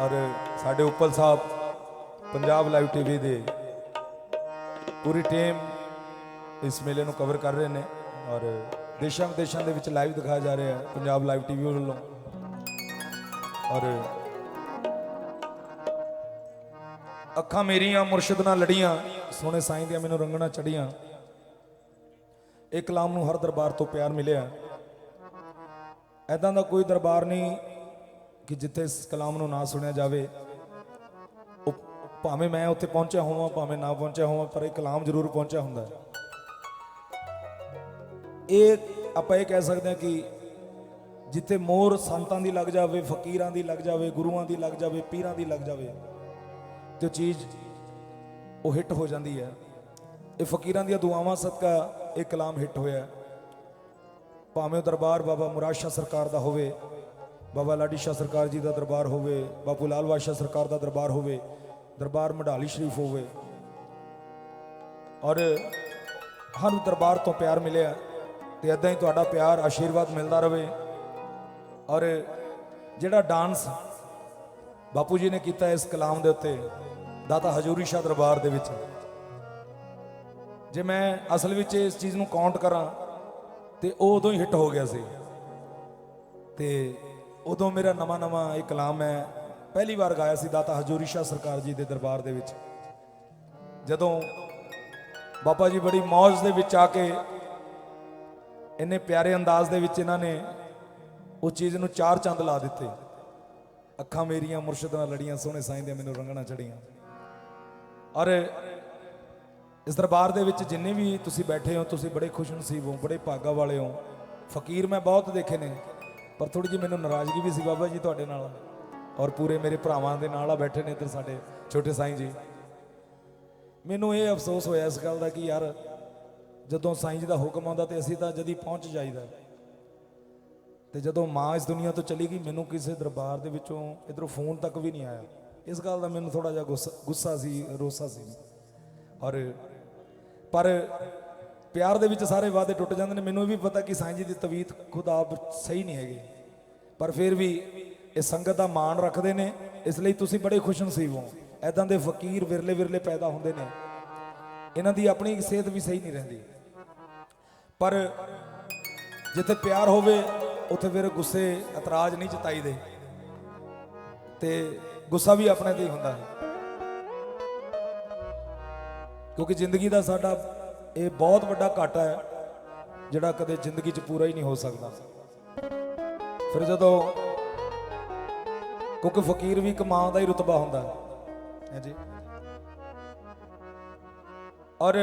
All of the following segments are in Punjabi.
ਔਰ ਸਾਡੇ ਉੱਪਲ ਸਾਹਿਬ ਪੰਜਾਬ ਲਾਈਵ ਟੀਵੀ ਦੇ ਪੂਰੀ ਟੀਮ ਇਸ ਮੇਲੇ ਨੂੰ ਕਵਰ ਕਰ ਰਹੇ ਨੇ ਔਰ ਦੇਸ਼ਾਂ ਵਿਦੇਸ਼ਾਂ ਦੇ ਵਿੱਚ ਲਾਈਵ ਦਿਖਾਇਆ ਜਾ ਰਿਹਾ ਹੈ, ਪੰਜਾਬ ਲਾਈਵ ਟੀਵੀ ਵੱਲੋਂ। ਔਰ ਅੱਖਾਂ ਮੇਰੀਆਂ, ਮੁਰਸ਼ਿਦ ਨਾਲ ਲੜੀਆਂ, ਸੋਹਣੇ ਸਾਈਂ ਦੀਆਂ ਮੈਨੂੰ ਰੰਗਣਾ ਚੜੀਆਂ ਇਹ ਕਲਾਮ ਨੂੰ ਹਰ ਦਰਬਾਰ ਤੋਂ ਪਿਆਰ ਮਿਲਿਆ। ਐਦਾਂ ਦਾ ਕੋਈ ਦਰਬਾਰ ਨਹੀਂ ਕਿ ਜਿੱਥੇ ਇਸ ਕਲਾਮ ਨੂੰ ਨਾ ਸੁਣਿਆ ਜਾਵੇ, ਉਹ ਭਾਵੇਂ ਮੈਂ ਉੱਥੇ ਪਹੁੰਚਿਆ ਹੋਵਾਂ, ਭਾਵੇਂ ਨਾ ਪਹੁੰਚਿਆ ਹੋਵਾਂ, ਪਰ ਇਹ ਕਲਾਮ ਜ਼ਰੂਰ ਪਹੁੰਚਿਆ ਹੁੰਦਾ ਇਹ ਆਪਾਂ ਇਹ ਕਹਿ ਸਕਦੇ ਹਾਂ ਕਿ ਜਿੱਥੇ ਮੋਹਰ ਸੰਤਾਂ ਦੀ ਲੱਗ ਜਾਵੇ, ਫਕੀਰਾਂ ਦੀ ਲੱਗ ਜਾਵੇ, ਗੁਰੂਆਂ ਦੀ ਲੱਗ ਜਾਵੇ, ਪੀਰਾਂ ਦੀ ਲੱਗ ਜਾਵੇ, ਤੇ ਉਹ ਚੀਜ਼ ਉਹ ਹਿੱਟ ਹੋ ਜਾਂਦੀ ਹੈ। ਇਹ ਫਕੀਰਾਂ ਦੀਆਂ ਦੁਆਵਾਂ ਸਦਕਾ ਇਹ ਕਲਾਮ ਹਿੱਟ ਹੋਇਆ ਭਾਵੇਂ ਉਹ ਦਰਬਾਰ ਬਾਬਾ ਮੁਰਾਦ ਸਰਕਾਰ ਦਾ ਹੋਵੇ ਬਾਬਾ ਲਾਡੀ ਸ਼ਾਹ ਸਰਕਾਰ ਜੀ ਦਾ ਦਰਬਾਰ ਹੋਵੇ, ਬਾਪੂ ਲਾਲ ਬਾਦਸ਼ਾਹ ਸਰਕਾਰ ਦਾ ਦਰਬਾਰ ਹੋਵੇ, ਦਰਬਾਰ ਮਢਾਲੀ ਸ਼ਰੀਫ ਹੋਵੇ। ਔਰ ਸਾਨੂੰ ਦਰਬਾਰ ਤੋਂ ਪਿਆਰ ਮਿਲਿਆ ਤੇ ਇਦਾਂ ਹੀ ਤੁਹਾਡਾ ਪਿਆਰ, ਆਸ਼ੀਰਵਾਦ ਮਿਲਦਾ ਰਹੇ। ਔਰ ਜਿਹੜਾ ਡਾਂਸ ਬਾਪੂ ਜੀ ਨੇ ਕੀਤਾ ਇਸ ਕਲਾਮ ਦੇ ਉੱਤੇ, ਦਾਤਾ ਹਜੂਰੀ ਸ਼ਾਹ ਦਰਬਾਰ ਦੇ ਵਿੱਚ। ਜੇ ਮੈਂ ਅਸਲ ਵਿੱਚ ਇਸ ਚੀਜ਼ ਨੂੰ ਕਾਊਂਟ ਕਰਾਂ, ਤੇ ਉਹ ਉਦੋਂ ਹੀ ਹਿੱਟ ਹੋ ਗਿਆ ਸੀ। ਤੇ ਉਦੋਂ ਮੇਰਾ ਨਵਾਂ ਨਵਾਂ ਇਹ ਕਲਾਮ ਮੈਂ ਪਹਿਲੀ ਵਾਰ ਗਾਇਆ ਸੀ ਦਾਤਾ ਹਜੂਰੀ ਸ਼ਾਹ ਸਰਕਾਰ ਜੀ ਦੇ ਦਰਬਾਰ ਦੇ ਵਿੱਚ। ਜਦੋਂ ਬਾਬਾ ਜੀ ਬੜੀ ਮੌਜ ਦੇ ਵਿੱਚ ਆ ਕੇ ਇੰਨੇ ਪਿਆਰੇ ਅੰਦਾਜ਼ ਦੇ ਵਿੱਚ ਇਹਨਾਂ ਨੇ ਉਹ ਚੀਜ਼ ਨੂੰ ਚਾਰ ਚੰਦ ਲਾ ਦਿੱਤੇ। ਅੱਖਾਂ ਮੇਰੀਆਂ ਮੁਰਸ਼ਿਦ ਨਾਲ ਲੜੀਆਂ, ਸੋਹਣੇ ਸਾਈਂ ਦੇ ਮੈਨੂੰ ਰੰਗਣਾ ਚੜੀਆਂ ਔਰ ਇਸ ਦਰਬਾਰ ਦੇ ਵਿੱਚ ਜਿੰਨੇ ਵੀ ਤੁਸੀਂ ਬੈਠੇ ਹੋ, ਤੁਸੀਂ ਬੜੇ ਖੁਸ਼ ਨਸੀਬ ਹੋ, ਬੜੇ ਭਾਗਾ ਵਾਲੇ ਹੋ। ਫਕੀਰ ਮੈਂ ਬਹੁਤ ਦੇਖੇ ਨੇ। ਪਰ ਥੋੜੀ ਜਿਹੀ ਮੈਨੂੰ ਨਾਰਾਜ਼ਗੀ ਵੀ ਸੀ ਬਾਬਾ ਜੀ ਤੁਹਾਡੇ ਨਾਲ। ਔਰ ਪੂਰੇ ਮੇਰੇ ਭਰਾਵਾਂ ਦੇ ਨਾਲ ਆ ਬੈਠੇ ਨੇ ਇੱਧਰ ਸਾਡੇ ਛੋਟੇ ਸਾਈਂ ਜੀ। ਮੈਨੂੰ ਇਹ ਅਫਸੋਸ ਹੋਇਆ ਇਸ ਗੱਲ ਦਾ ਕਿ ਯਾਰ ਜਦੋਂ ਸਾਈਂ ਜੀ ਦਾ ਹੁਕਮ ਆਉਂਦਾ ਤੇ ਅਸੀਂ ਤਾਂ ਜਦੀ ਪਹੁੰਚ ਜਾਈਦਾ। ਤੇ ਜਦੋਂ ਮਾਂ ਇਸ ਦੁਨੀਆ ਤੋਂ ਚਲੀ ਗਈ, ਮੈਨੂੰ ਕਿਸੇ ਦਰਬਾਰ ਦੇ ਵਿੱਚੋਂ ਇਧਰੋਂ ਫੋਨ ਤੱਕ ਵੀ ਨਹੀਂ ਆਇਆ। ਇਸ ਗੱਲ ਦਾ ਮੈਨੂੰ ਥੋੜਾ ਜਿਹਾ ਗੁੱਸਾ ਗੁੱਸਾ ਸੀ, ਰੋਸਾ ਸੀ। ਔਰ ਪਰ ਪਿਆਰ ਦੇ ਵਿੱਚ ਸਾਰੇ ਵਾਅਦੇ ਟੁੱਟ ਜਾਂਦੇ ਨੇ। ਮੈਨੂੰ ਇਹ ਵੀ ਪਤਾ ਕਿ ਸਾਈਂ ਜੀ ਦੀ ਤਵੀਤ ਖੁਦ ਆਪ ਸਹੀ ਨਹੀਂ ਹੈਗੀ। ਪਰ ਫਿਰ ਵੀ ਇਹ ਸੰਗਤ ਦਾ ਮਾਣ ਰੱਖਦੇ ਨੇ। ਇਸ ਲਈ ਤੁਸੀਂ ਬੜੇ ਖੁਸ਼ ਨਸੀਬ ਹੋ। ਐਦਾਂ ਦੇ ਫਕੀਰ ਵਿਰਲੇ ਵਿਰਲੇ ਪੈਦਾ ਹੁੰਦੇ ਨੇ। ਇਹਨਾਂ ਦੀ ਆਪਣੀ ਸਿਹਤ ਵੀ ਸਹੀ ਨਹੀਂ ਰਹਿੰਦੀ। ਪਰ ਜਿੱਥੇ ਪਿਆਰ ਹੋਵੇ, ਉੱਥੇ ਫਿਰ ਗੁੱਸੇ, ਇਤਰਾਜ਼ ਨਹੀਂ ਜਤਾਈਦੇ। ਤੇ ਗੁੱਸਾ ਵੀ ਆਪਣੇ ਤੇ ਹੀ ਹੁੰਦਾ ਹੈ। ਕਿਉਂਕਿ ਜ਼ਿੰਦਗੀ ਦਾ ਸਾਡਾ ਇਹ ਬਹੁਤ ਵੱਡਾ ਘਾਟਾ ਹੈ, ਜਿਹੜਾ ਕਦੇ ਜ਼ਿੰਦਗੀ 'ਚ ਪੂਰਾ ਹੀ ਨਹੀਂ ਹੋ ਸਕਦਾ। ਫਿਰ ਜਦੋਂ ਕਿਉਂਕਿ ਫਕੀਰ ਵੀ ਇੱਕ ਮਾਂ ਦਾ ਹੀ ਰਤਬਾ ਹੁੰਦਾ ਹੈ। ਜੀ ਔਰ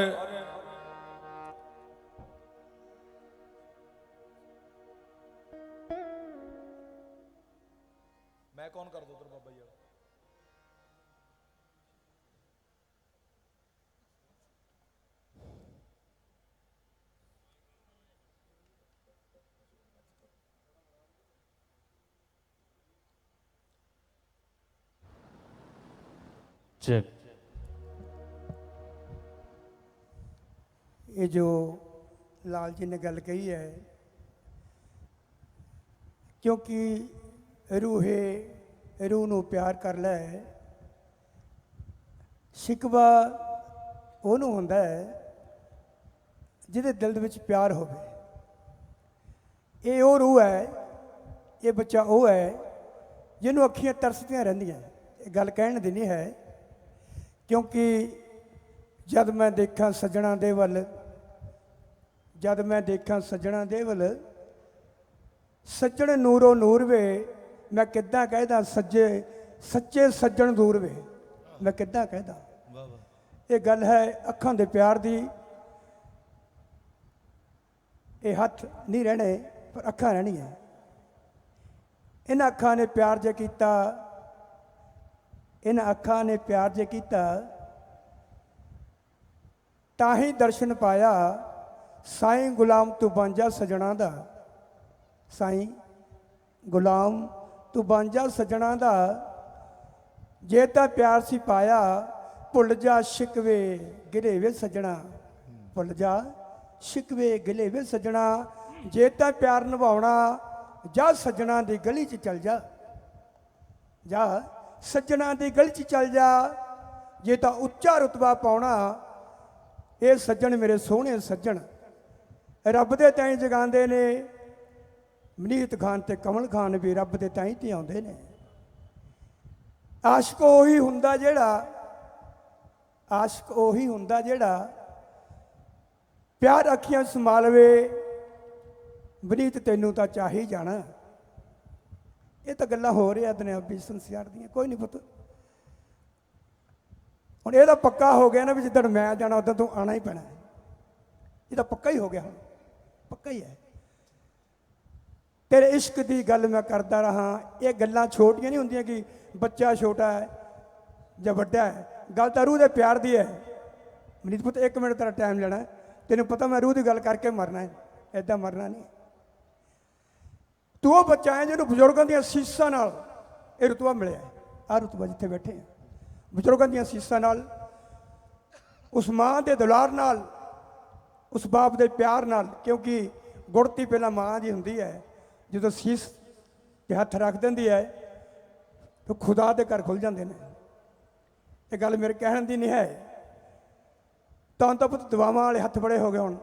ਚੈੱਕ ਇਹ ਜੋ ਲਾਲ ਜੀ ਨੇ ਗੱਲ ਕਹੀ ਹੈ, ਕਿਉਂਕਿ ਰੂਹੇ ਰੂਹ ਨੂੰ ਪਿਆਰ ਕਰ ਲੈ, ਸ਼ਿਕਵਾ ਉਹਨੂੰ ਹੁੰਦਾ ਹੈ ਜਿਹਦੇ ਦਿਲ ਦੇ ਵਿੱਚ ਪਿਆਰ ਹੋਵੇ। ਇਹ ਉਹ ਰੂਹ ਹੈ, ਇਹ ਬੱਚਾ ਉਹ ਹੈ ਜਿਹਨੂੰ ਅੱਖੀਆਂ ਤਰਸਦੀਆਂ ਰਹਿੰਦੀਆਂ। ਇਹ ਗੱਲ ਕਹਿਣ ਦੀ ਨਹੀਂ ਹੈ ਕਿਉਂਕਿ ਜਦ ਮੈਂ ਦੇਖਾਂ ਸੱਜਣਾ ਦੇ ਵੱਲ ਜਦ ਮੈਂ ਦੇਖਾਂ ਸੱਜਣਾ ਦੇ ਵੱਲ ਸੱਜਣ ਨੂਰੋ ਨੂਰ ਵੇ ਮੈਂ ਕਿੱਦਾਂ ਕਹਿਦਾ ਸੱਜੇ ਸੱਚੇ ਸੱਜਣ ਦੂਰ ਵੇ? ਮੈਂ ਕਿੱਦਾਂ ਕਹਿਦਾ? ਇਹ ਗੱਲ ਹੈ ਅੱਖਾਂ ਦੇ ਪਿਆਰ ਦੀ। ਇਹ ਹੱਥ ਨਹੀਂ ਰਹਿਣੇ ਪਰ ਅੱਖਾਂ ਰਹਿਣੀਆਂ। ਇਹਨਾਂ ਅੱਖਾਂ ਨੇ ਪਿਆਰ ਜੇ ਕੀਤਾ ਇਹਨਾਂ ਅੱਖਾਂ ਨੇ ਪਿਆਰ ਜੇ ਕੀਤਾ ਤਾਂ ਹੀ ਦਰਸ਼ਨ ਪਾਇਆ, ਸਾਈਂ ਗੁਲਾਮ ਤੂੰ ਬਾਂਝਾ ਜਾ ਸਜਣਾ ਦਾ। ਸਾਈਂ ਗੁਲਾਮ ਤੂੰ ਬਾਂਝਾ ਜਾ ਸਜਣਾ ਦਾ। ਜੇ ਤਾਂ ਪਿਆਰ ਸੀ ਪਾਇਆ, ਭੁੱਲ ਜਾ ਸ਼ਿਕਵੇ ਗਿਲੇ ਸਜਣਾ। ਭੁੱਲ ਜਾ ਸ਼ਿਕਵੇ ਗਿਲੇ ਵੇ ਸਜਣਾ। ਜੇ ਤਾਂ ਪਿਆਰ ਨਿਭਾਉਣਾ, ਜਾ ਸਜਣਾ ਦੀ ਗਲੀ 'ਚ ਚਲ ਜਾ। ਜਾ ਸੱਜਣਾ ਦੀ ਗਲ 'ਚ ਚੱਲ ਜਾ। ਜੇ ਤਾਂ ਉੱਚਾ ਰੁਤਬਾ ਪਾਉਣਾ, ਇਹ ਸੱਜਣ ਮੇਰੇ ਸੋਹਣੇ ਸੱਜਣ। ਰੱਬ ਦੇ ਤਾਈਂ ਜਗਾਉਂਦੇ ਨੇ। ਮਨੀਤ ਖਾਨ ਤੇ ਕਮਲ ਖਾਨ ਵੀ ਰੱਬ ਦੇ ਤਾਈਂ ਤੇ ਆਉਂਦੇ ਨੇ। ਆਸ਼ਕ ਉਹੀ ਹੁੰਦਾ ਜਿਹੜਾ, ਆਸ਼ਕ ਉਹੀ ਹੁੰਦਾ ਜਿਹੜਾ ਪਿਆਰ ਅੱਖੀਆਂ ਸੰਭਾਲਵੇ। ਬਰੀਤ ਤੈਨੂੰ ਤਾਂ ਚਾਹੀ ਜਾਣਾ। ਇਹ ਤਾਂ ਗੱਲਾਂ ਹੋ ਰਹੀਆਂ ਦੁਨਿਆਵੀ ਸੰਸਾਰ ਦੀਆਂ, ਕੋਈ ਨਹੀਂ ਪੁੱਤ। ਹੁਣ ਇਹ ਤਾਂ ਪੱਕਾ ਹੋ ਗਿਆ ਨਾ ਵੀ ਜਿੱਦਣ ਮੈਂ ਜਾਣਾ, ਉਦੋਂ ਤੂੰ ਆਣਾ ਹੀ ਪੈਣਾ। ਇਹ ਤਾਂ ਪੱਕਾ ਹੀ ਹੋ ਗਿਆ ਹੁਣ, ਪੱਕਾ ਹੀ ਹੈ। ਤੇਰੇ ਇਸ਼ਕ ਦੀ ਗੱਲ ਮੈਂ ਕਰਦਾ ਰਹਾ, ਇਹ ਗੱਲਾਂ ਛੋਟੀਆਂ ਨਹੀਂ ਹੁੰਦੀਆਂ ਕਿ ਬੱਚਾ ਛੋਟਾ ਹੈ ਜਾਂ ਵੱਡਾ ਹੈ। ਗੱਲ ਤਾਂ ਰੂਹ ਦੇ ਪਿਆਰ ਦੀ ਹੈ। ਮਨੀਤ ਪੁੱਤ, ਇੱਕ ਮਿੰਟ ਤੇਰਾ ਟਾਈਮ ਲੈਣਾ ਤੈਨੂੰ ਪਤਾ ਮੈਂ ਰੂਹ ਦੀ ਗੱਲ ਕਰਕੇ ਮਰਨਾ ਹੈ। ਐਦਾਂ ਮਰਨਾ ਨਹੀਂ। ਤੂੰ ਉਹ ਬੱਚਾ ਹੈ ਜਿਹਨੂੰ ਬਜ਼ੁਰਗਾਂ ਦੀਆਂ ਸੀਸਾਂ ਨਾਲ ਇਹ ਰਤਬਾ ਮਿਲਿਆ ਆ ਰਤਬਾ ਜਿੱਥੇ ਬੈਠੇ ਆ। ਬਜ਼ੁਰਗਾਂ ਦੀਆਂ ਸੀਸਾਂ ਨਾਲ, ਉਸ ਮਾਂ ਦੇ ਦੁਲਾਰ ਨਾਲ, ਉਸ ਬਾਪ ਦੇ ਪਿਆਰ ਨਾਲ, ਕਿਉਂਕਿ ਗੁੜਤੀ ਪਹਿਲਾਂ ਮਾਂ ਦੀ ਹੁੰਦੀ ਹੈ, ਜਦੋਂ ਸੀਸ ਤੇ ਹੱਥ ਰੱਖ ਦਿੰਦੀ ਹੈ, ਤਾਂ ਖੁਦਾ ਦੇ ਘਰ ਖੁੱਲ ਜਾਂਦੇ ਨੇ। ਇਹ ਗੱਲ ਮੇਰੇ ਕਹਿਣ ਦੀ ਨਹੀਂ ਹੈ। ਤਾਂ ਤਾਂ ਪੁੱਤ ਦੁਆਵਾਂ ਵਾਲੇ ਹੱਥ ਬੜੇ ਹੋ ਗਏ ਹੁਣ।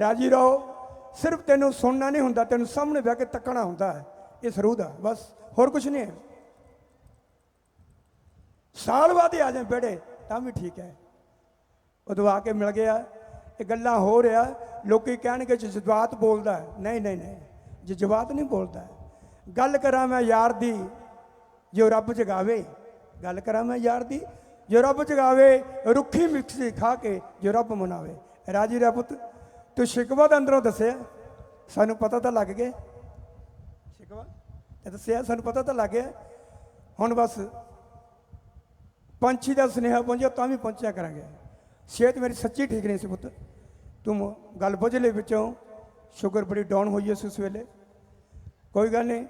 ਰਾਜੀ ਰਹੋ। ਸਿਰਫ ਤੈਨੂੰ ਸੁਣਨਾ ਨਹੀਂ ਹੁੰਦਾ, ਤੈਨੂੰ ਸਾਹਮਣੇ ਬਹਿ ਕੇ ਤੱਕਣਾ ਹੁੰਦਾ ਹੈ। ਇਸ ਰੂਹ ਦਾ ਬਸ ਹੋਰ ਕੁਝ ਨਹੀਂ ਹੈ। ਸਾਲ ਬਾਅਦ ਹੀ ਆ ਜਾਏ ਬੇੜੇ, ਤਾਂ ਵੀ ਠੀਕ ਹੈ। ਉਦੋਂ ਆ ਕੇ ਮਿਲ ਗਿਆ, ਇਹ ਗੱਲਾਂ ਹੋ ਰਿਹਾ, ਲੋਕੀ ਕਹਿਣਗੇ ਜਜ਼ਬਾਤ ਬੋਲਦਾ ਨਹੀਂ ਨਹੀਂ ਨਹੀਂ ਜਜ਼ਬਾਤ ਨਹੀਂ ਬੋਲਦਾ ਗੱਲ ਕਰਾਂ ਮੈਂ ਯਾਰ ਦੀ, ਜੋ ਰੱਬ ਜਗਾਵੇ, ਗੱਲ ਕਰਾਂ ਮੈਂ ਯਾਰ ਦੀ, ਜੋ ਰੱਬ ਜਗਾਵੇ, ਰੁੱਖੀ ਮਿੱਠੀ ਖਾ ਕੇ ਜੋ ਰੱਬ ਮਨਾਵੇ। ਰਾਜੀ ਦਾ ਪੁੱਤ। ਤੂੰ ਸ਼ਿਕਵਾ ਦੇ ਅੰਦਰੋਂ ਦੱਸਿਆ, ਸਾਨੂੰ ਪਤਾ ਤਾਂ ਲੱਗ ਗਿਆ। ਸ਼ਿਕਵਾ ਤੇ ਦੱਸਿਆ, ਸਾਨੂੰ ਪਤਾ ਤਾਂ ਲੱਗ ਗਿਆ। ਹੁਣ ਬਸ ਪੰਛੀ ਦਾ ਸੁਨੇਹਾ ਪਹੁੰਚਿਆ, ਤਾਂ ਵੀ ਪਹੁੰਚਿਆ ਕਰਾਂਗੇ। ਸਿਹਤ ਮੇਰੀ ਸੱਚੀ ਠੀਕ ਨਹੀਂ ਸੀ ਪੁੱਤ। ਤੂੰ ਗੱਲ ਬੁੱਝ ਲਈ ਵਿੱਚੋਂ। ਸ਼ੂਗਰ ਬੜੀ ਡਾਊਨ ਹੋਈ ਸੀ ਉਸ ਵੇਲੇ। ਕੋਈ ਗੱਲ ਨਹੀਂ।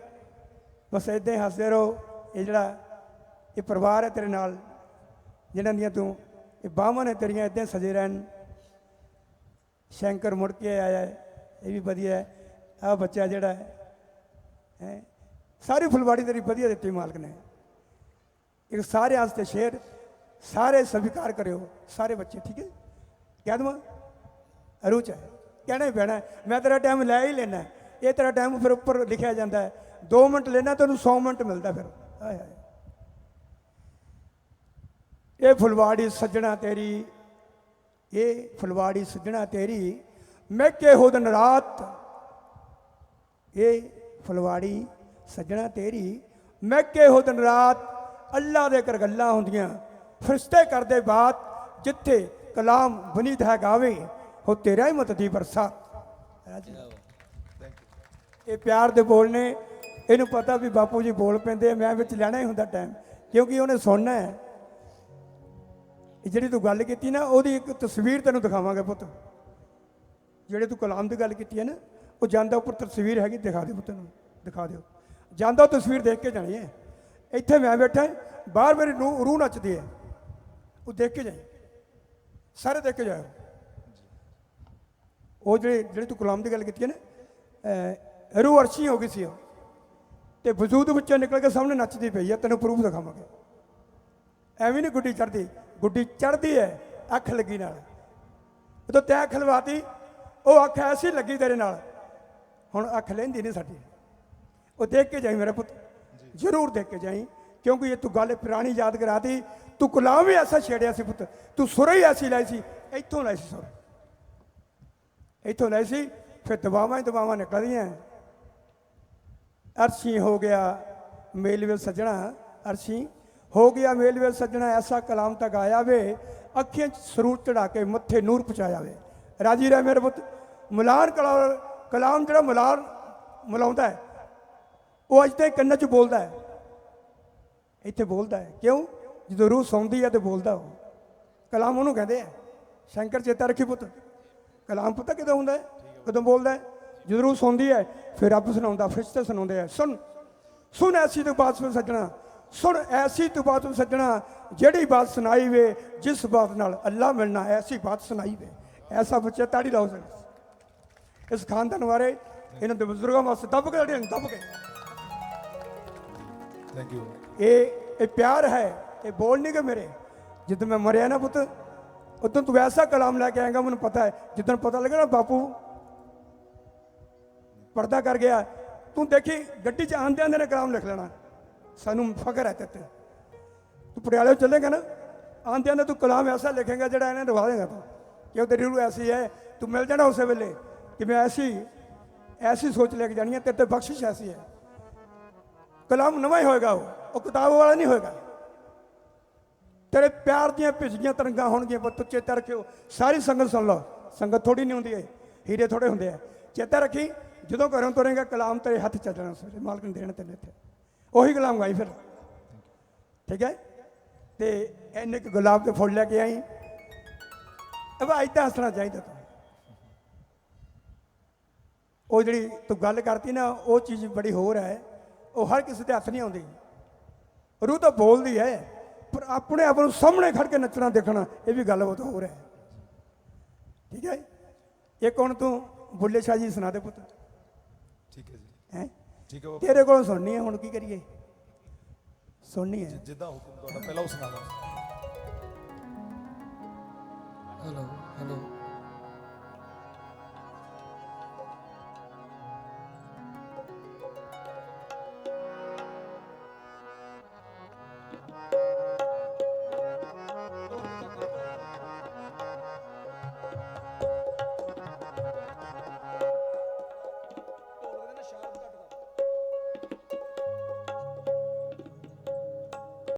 ਬਸ ਇਦਾਂ ਹੀ ਹੱਸਦੇ ਰਹੋ। ਇਹ ਜਿਹੜਾ, ਇਹ ਪਰਿਵਾਰ ਹੈ ਤੇਰੇ ਨਾਲ ਜਿਹਨਾਂ ਦੀਆਂ ਤੂੰ, ਇਹ ਬਾਹਾਂ ਨੇ ਤੇਰੀਆਂ ਇਦਾਂ ਸਜੇ ਰਹਿਣ। ਸ਼ੰਕਰ ਮੁੜ ਕੇ ਆਇਆ ਇਹ ਵੀ ਵਧੀਆ ਹੈ। ਆ ਬੱਚਾ ਜਿਹੜਾ ਹੈ ਹੈਂ, ਸਾਰੀ ਫੁਲਵਾੜੀ ਤੇਰੀ ਵਧੀਆ ਦਿੱਤੀ ਮਾਲਕ ਨੇ। ਇੱਕ ਸਾਰੇ ਵਾਸਤੇ ਸ਼ੇਰ ਸਾਰੇ ਸਵੀਕਾਰ ਕਰਿਓ ਸਾਰੇ ਬੱਚੇ ਠੀਕ ਹੈ? ਕਹਿ ਦਵਾਂ ਅਰੂ ਹੈ ਕਹਿਣਾ ਹੀ ਪੈਣਾ ਮੈਂ ਤੇਰਾ ਟਾਈਮ ਲੈ ਹੀ ਲੈਣਾ ਇਹ ਤੇਰਾ ਟਾਈਮ ਫਿਰ ਉੱਪਰ ਲਿਖਿਆ ਜਾਂਦਾ ਹੈ। 2 ਮਿੰਟ ਲੈਣਾ ਤੈਨੂੰ 100 ਮਿੰਟ ਮਿਲਦਾ ਫਿਰ। ਹਾਏ ਹਾਏ। ਇਹ ਫੁਲਵਾੜੀ ਸੱਜਣਾ ਤੇਰੀ ਇਹ ਫੁਲਵਾੜੀ ਸੱਜਣਾ ਤੇਰੀ, ਮੈਂ ਕੇ ਹੋ ਦਿਨ ਰਾਤ ਇਹ ਫੁਲਵਾੜੀ ਸੱਜਣਾ ਤੇਰੀ, ਮੈਂ ਕੇ ਹੋ ਦਿਨ ਰਾਤ ਅੱਲਾ ਦੇ ਕਰ ਗੱਲਾਂ ਹੁੰਦੀਆਂ, ਫਰਿਸ਼ਤੇ ਕਰਦੇ ਬਾਤ ਜਿੱਥੇ ਕਲਾਮ ਬਨੀਤ ਹੈ ਗਾਵੇ ਹੋ ਤੇਰਾ ਹੀ ਮਤ ਦੀ ਬਰਸਾਤ ਇਹ ਪਿਆਰ ਦੇ ਬੋਲ ਨੇ, ਇਹਨੂੰ ਪਤਾ ਵੀ ਬਾਪੂ ਜੀ ਬੋਲ ਪੈਂਦੇ ਮੈਂ ਵਿੱਚ ਲੈਣਾ ਹੀ ਹੁੰਦਾ ਟਾਈਮ ਕਿਉਂਕਿ ਉਹਨੇ ਸੁਣਨਾ ਹੈ। ਇਹ ਜਿਹੜੀ ਤੂੰ ਗੱਲ ਕੀਤੀ ਨਾ, ਉਹਦੀ ਇੱਕ ਤਸਵੀਰ ਤੈਨੂੰ ਦਿਖਾਵਾਂਗੇ ਪੁੱਤ। ਜਿਹੜੇ ਤੂੰ ਕਲਾਮ ਦੀ ਗੱਲ ਕੀਤੀ ਹੈ ਨਾ, ਉਹ ਜਾਂਦਾ ਉੱਪਰ ਤਸਵੀਰ ਹੈਗੀ, ਦਿਖਾ ਦੇ ਪੁੱਤ ਨੂੰ ਦਿਖਾ ਦਿਓ। ਜਾਂਦਾ ਉਹ ਤਸਵੀਰ ਦੇਖ ਕੇ ਜਾਣੀ ਹੈ। ਇੱਥੇ ਮੈਂ ਬੈਠਾ, ਬਾਹਰ ਮੇਰੀ ਨੂੰ ਰੂਹ ਨੱਚਦੀ ਹੈ। ਉਹ ਦੇਖ ਕੇ ਜਾਈ। ਸਾਰੇ ਦੇਖ ਕੇ ਜਾਓ ਉਹ ਜਿਹੜੇ, ਜਿਹੜੀ ਤੂੰ ਕਲਾਮ ਦੀ ਗੱਲ ਕੀਤੀ ਹੈ ਨਾ ਰੂਹ ਅਰਸ਼ੀ ਹੋ ਗਈ ਸੀ ਉਹ। ਤੇ ਵਜੂਦ ਵਿੱਚੋਂ ਨਿਕਲ ਕੇ ਸਾਹਮਣੇ ਨੱਚਦੀ ਪਈ ਹੈ, ਤੈਨੂੰ ਪ੍ਰੂਫ ਦਿਖਾਵਾਂਗੇ। ਐਵੇਂ ਨਹੀਂ ਗੁੱਡੀ ਚੜਦੀ ਗੁੱਡੀ ਚੜਦੀ ਹੈ ਅੱਖ ਲੱਗੀ ਨਾਲ। ਜਦੋਂ ਤੈਂ ਅੱਖ ਲਵਾਤੀ ਉਹ ਅੱਖ ਐਸੀ ਲੱਗੀ ਤੇਰੇ ਨਾਲ, ਹੁਣ ਅੱਖ ਲੈਂਦੀ ਨਹੀਂ ਸਾਡੀ। ਉਹ ਦੇਖ ਕੇ ਜਾਈ ਮੇਰਾ ਪੁੱਤ, ਜ਼ਰੂਰ ਦੇਖ ਕੇ ਜਾਈ, ਕਿਉਂਕਿ ਇਹ ਤੂੰ ਗੱਲ ਪੁਰਾਣੀ ਯਾਦ ਕਰਾਤੀ, ਤੂੰ ਗੁਲਾਮ ਵੀ ਐਸਾ ਛੇੜਿਆ ਸੀ ਪੁੱਤ, ਤੂੰ ਸੁਰ ਹੀ ਐਸੀ ਲਾਈ ਸੀ, ਇੱਥੋਂ ਲਾਈ ਸੀ ਸੁਰ। ਇੱਥੋਂ ਲਾਈ ਸੀ, ਫਿਰ ਦਬਾਵਾਂ ਹੀ ਦਬਾਵਾਂ ਨਿਕਲਦੀਆਂ। ਅਰਸ਼ੀ ਹੋ ਗਿਆ ਮੇਲਵੇ ਸੱਜਣਾ, ਅਰਸ਼ੀ। ਹੋ ਗਿਆ ਮੇਲ ਮੇਲਵੇ ਸੱਜਣਾ, ਐਸਾ ਕਲਾਮ ਤੱਕ ਆਇਆ ਵੇ, ਅੱਖੀਆਂ 'ਚ ਸਰੂਰ ਚੜਾ ਕੇ ਮੱਥੇ ਨੂਰ ਪਹੁੰਚਾਇਆ ਵੇ। ਰਾਜੀ ਰਹਿ ਮੇਰੇ ਪੁੱਤ ਮੁਲਾਨ ਕਲਾ- ਕਲਾਮ ਜਿਹੜਾ ਮਲਾਰ ਮੁਲਾਉਂਦਾ ਹੈ, ਉਹ ਅੱਜ ਤੇ ਕੰਨਾਂ 'ਚ ਬੋਲਦਾ ਹੈ। ਇੱਥੇ ਬੋਲਦਾ ਹੈ। ਕਿਉਂ? ਜਦੋਂ ਰੂਹ ਸੌਂਦੀ ਹੈ ਤੇ ਬੋਲਦਾ ਉਹ। ਕਲਾਮ ਉਹਨੂੰ ਕਹਿੰਦੇ ਆ। ਸ਼ੰਕਰ ਚੇਤਾ ਰੱਖੀ ਪੁੱਤ। ਕਲਾਮ ਪਤਾ ਕਿਦੋਂ ਹੁੰਦਾ ਹੈ? ਕਦੋਂ ਬੋਲਦਾ ਹੈ? ਜਦੋਂ ਰੂਹ ਸੌਂਦੀ ਹੈ, ਫਿਰ ਰੱਬ ਸੁਣਾਉਂਦਾ ਫਰਿਸ਼ਤੇ ਸੁਣਾਉਂਦੇ ਆ। ਸੁਣ। ਸੁਣ ਐਸੀ ਤੂੰ ਬਾਤ ਸੁਣ ਸੱਜਣਾ ਸੁਣ ਐਸੀ ਤੂੰ ਬਾਤ ਸੱਜਣਾ ਜਿਹੜੀ ਬਾਤ ਸੁਣਾਈ ਵੇ ਜਿਸ ਬਾਤ ਨਾਲ ਅੱਲਾ ਮਿਲਣਾ ਐਸੀ ਬਾਤ ਸੁਣਾਈ ਵੇ। ਐਸਾ ਬੱਚਾ ਤਾੜੀ ਲਾਓ ਸਰ ਇਸ ਖਾਨਦਾਨ ਬਾਰੇ ਇਹਨਾਂ ਦੇ ਬਜ਼ੁਰਗਾਂ ਵਾਸਤੇ ਦੱਬ ਕੇ ਜਿਹੜੇ ਦੱਬ ਕੇ। ਥੈਂਕ ਯੂ ਇਹ ਇਹ ਪਿਆਰ ਹੈ ਇਹ ਬੋਲ ਨਹੀਂ ਕਿ ਮੇਰੇ। ਜਦੋਂ ਮੈਂ ਮਰਿਆ ਨਾ ਪੁੱਤ ਉਦੋਂ ਤੂੰ ਐਸਾ ਕਲਾਮ ਲੈ ਕੇ ਆਏਗਾ ਮੈਨੂੰ ਪਤਾ ਹੈ। ਜਿੱਦਣ ਪਤਾ ਲੱਗਣਾ ਬਾਪੂ ਪਰਦਾ ਕਰ ਗਿਆ। ਤੂੰ ਦੇਖੀ ਗੱਡੀ 'ਚ ਆਂਦੇ ਆਂਦੇ ਨੇ ਕਲਾਮ ਲਿਖ ਲੈਣਾ। ਸਾਨੂੰ ਫਖਰ ਹੈ ਤੇ। ਤੂੰ ਪਟਿਆਲੇ ਚੱਲੇਗਾ ਨਾ ਆਂਦੇ ਆਂਦੇ ਤੂੰ ਕਲਾਮ ਐਸਾ ਲਿਖੇਗਾ ਜਿਹੜਾ ਇਹਨੇ ਰਵਾ ਦੇਗਾ ਤੂੰ, ਕਿ ਉਹ ਤੇਰੀ ਰੂਹ ਐਸੀ ਹੈ, ਤੂੰ ਮਿਲ ਜਾਣਾ ਉਸੇ ਵੇਲੇ, ਕਿ ਮੈਂ ਐਸੀ ਐਸੀ ਸੋਚ ਲੈ ਕੇ ਜਾਣੀ ਹੈ, ਤੇਰੇ ਤੇ ਬਖਸ਼ਿਸ਼ ਐਸੀ ਹੈ। ਕਲਾਮ ਨਵਾਂ ਹੀ ਹੋਏਗਾ ਉਹ ਉਹ ਕਿਤਾਬ ਵਾਲਾ ਨਹੀਂ ਹੋਏਗਾ। ਤੇਰੇ ਪਿਆਰ ਦੀਆਂ ਭਿਜੀਆਂ ਤਰੰਗਾਂ ਹੋਣਗੀਆਂ ਤੂੰ ਚੇਤਾ ਰੱਖਿਓ, ਸਾਰੀ ਸੰਗਤ ਸੁਣ ਲਓ, ਸੰਗਤ ਥੋੜੀ ਨਹੀਂ ਹੁੰਦੀ ਹੈ ਹੀਰੇ ਥੋੜੇ ਹੁੰਦੇ ਆ। ਚੇਤਾ ਰੱਖੀ, ਜਦੋਂ ਘਰੋਂ ਤੁਰੇਗਾ, ਕਲਾਮ ਤੇਰੇ ਹੱਥ ਚ ਜਾਣਾ, ਸਵੇਰੇ ਮਾਲਕ ਨੇ ਦੇਣਾ ਤੈਨੂੰ ਇੱਥੇ। ਉਹੀ ਕਲਾਮ ਗਾਈ ਫਿਰ। ਠੀਕ ਹੈ? ਤੇ ਇੰਨੇ ਕੁ ਗੁਲਾਬ ਦੇ ਫੁੱਲ ਲੈ ਕੇ ਆਈ। ਅਬ ਅੱਜ ਤਾਂ ਹੱਸਣਾ ਚਾਹੀਦਾ ਤੂੰ। ਉਹ ਜਿਹੜੀ ਤੂੰ ਗੱਲ ਕਰਤੀ ਨਾ ਉਹ ਚੀਜ਼ ਬੜੀ ਹੋਰ ਹੈ। ਉਹ ਹਰ ਕਿਸੇ ਦੇ ਹੱਥ ਨਹੀਂ ਆਉਂਦੀ। ਰੂਹ ਤਾਂ ਬੋਲਦੀ ਹੈ ਪਰ ਆਪਣੇ ਆਪ ਨੂੰ ਸਾਹਮਣੇ ਖੜ ਕੇ ਨੱਚਣਾ ਦੇਖਣਾ ਇਹ ਵੀ ਗੱਲ ਬਹੁਤ ਹੋਰ ਹੈ। ਠੀਕ ਹੈ? ਇੱਕ ਹੁਣ ਤੂੰ ਬੁੱਲੇ ਸ਼ਾਹ ਜੀ ਸੁਣਾ ਦੇ ਪੁੱਤ। ਠੀਕ ਹੈ ਜੀ। ਹੈ? ਠੀਕ ਹੈ ਤੇਰੇ ਕੋਲੋਂ ਸੁਣਨੀ ਹੈ ਹੁਣ ਕੀ ਕਰੀਏ? ਸੁਣਨੀ ਹੈ। ਜਿੱਦਾਂ ਹੁਕਮ ਤੁਹਾਡਾ ਪਹਿਲਾਂ ਉਹ ਸੁਣਾ ਦਿਓ। Hello hello